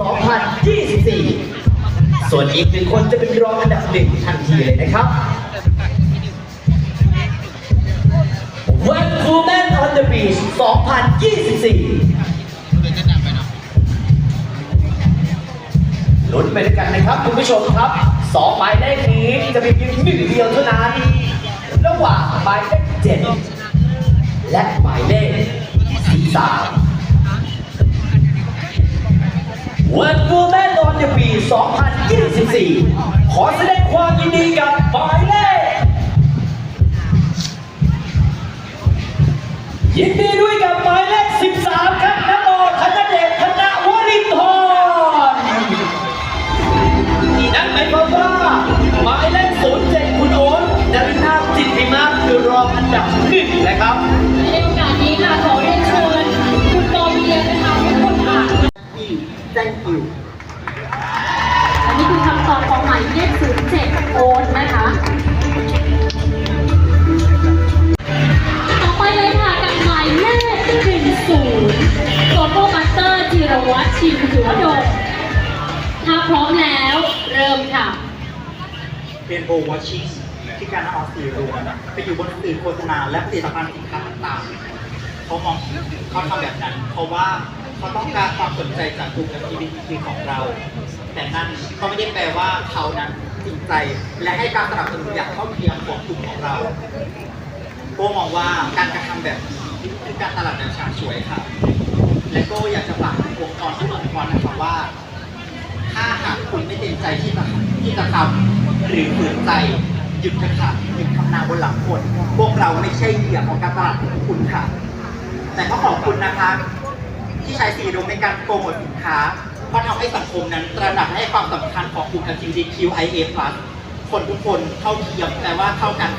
2024 ส่วนอีกหนึ่งคนจะเป็นรองอันดับหนึ่งทันทีเลยนะครับ One Woman on the Beach 2024 ลุ้นไปด้วยกันนะครับคุณผู้ชมครับสองหมายเลขนี้จะมีเพียงหนึ่งเดียวเท่านั้น ระหว่างหมายเลขเจ็ดและหมายเลขสาม 2024 ขอแสดงความยินดีกับหมายเลขยินดีด้วยกับหมายเลข 13 ครับนโมธนเดชธนวรินทร์นั่นหมายความว่าหมายเลข 07 คุณโอ๊ตดารินาจิตติมาคือรองอันดับหนึ่งนะครับในโอกาสนี้ค่ะขอเรียนเชิญคุณโตเบียนะคะเป็นคนอ่าน Thank you ำตอบของหมายเลข07โอนนะคะต่อไปเลยค่ะกับหมายเลข10โตโต้มาสเตอร์จิรวัตรชิมหัวดงถ้าพร้อมแล้วเริ่มค่ะ เป็นโบวอชิ่งที่การเอาสื่อรวมไปอยู่บนสื่อโฆษณาและผลิตภัณฑ์สินค้าต่างๆเขามองเขาทำแบบนั้น เพราะว่าเขาต้องการความสนใจจากกลุ่ม LGBT ของเรา แต่นั่นก็ไม่ได้แปลว่าเขานั้นจริงใจ และให้การสนับสนุนอย่างเท่าเทียมของกลุ่มของเราโบมองว่าการกระทำแบบนี้คือการตลาดแบบฉาบฉวยค่ะ และโกอยากจะฝากองค์กรทุกองค์กรนะครับว่า ถ้าหากคุณไม่เต็มใจที่จะที่จะทำหรือฝืนใจหยุดเถอะค่ะหยุดทำนาบนหลังคน พวกเราไม่ใช่เหยื่อของการตลาดของคุณค่ะ แต่ก็ขอบคุณนะคะ ที่ใช้สีดงในการโปรโมทสินค้า เพราะทำให้สังคมนั้นตระหนักให้ความสำคัญของกลุ่ม LGBTQIA+ คนทุกคนเท่าเทียมแต่ว่าเท่ากัน